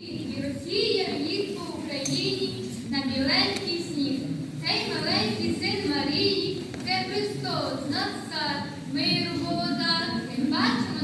І розсіяв їх по Україні на біленький сніг. Цей маленький син Марії, це Христос, наш цар, миру вода, він бачимо